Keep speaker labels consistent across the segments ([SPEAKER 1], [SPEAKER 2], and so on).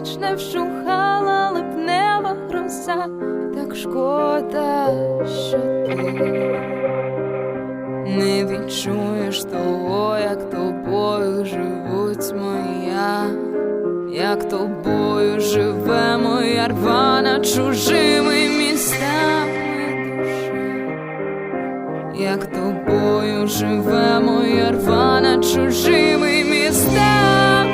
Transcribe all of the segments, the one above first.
[SPEAKER 1] ніч не вщухала липнева гроза, так шкода, що ти не відчуєш того, як тобою живуть моя, як тобою живе моя рвана чужими містами душа, як тобою живе моя рвана чужими містами.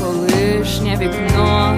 [SPEAKER 1] колишнє вікно.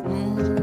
[SPEAKER 1] Christmas.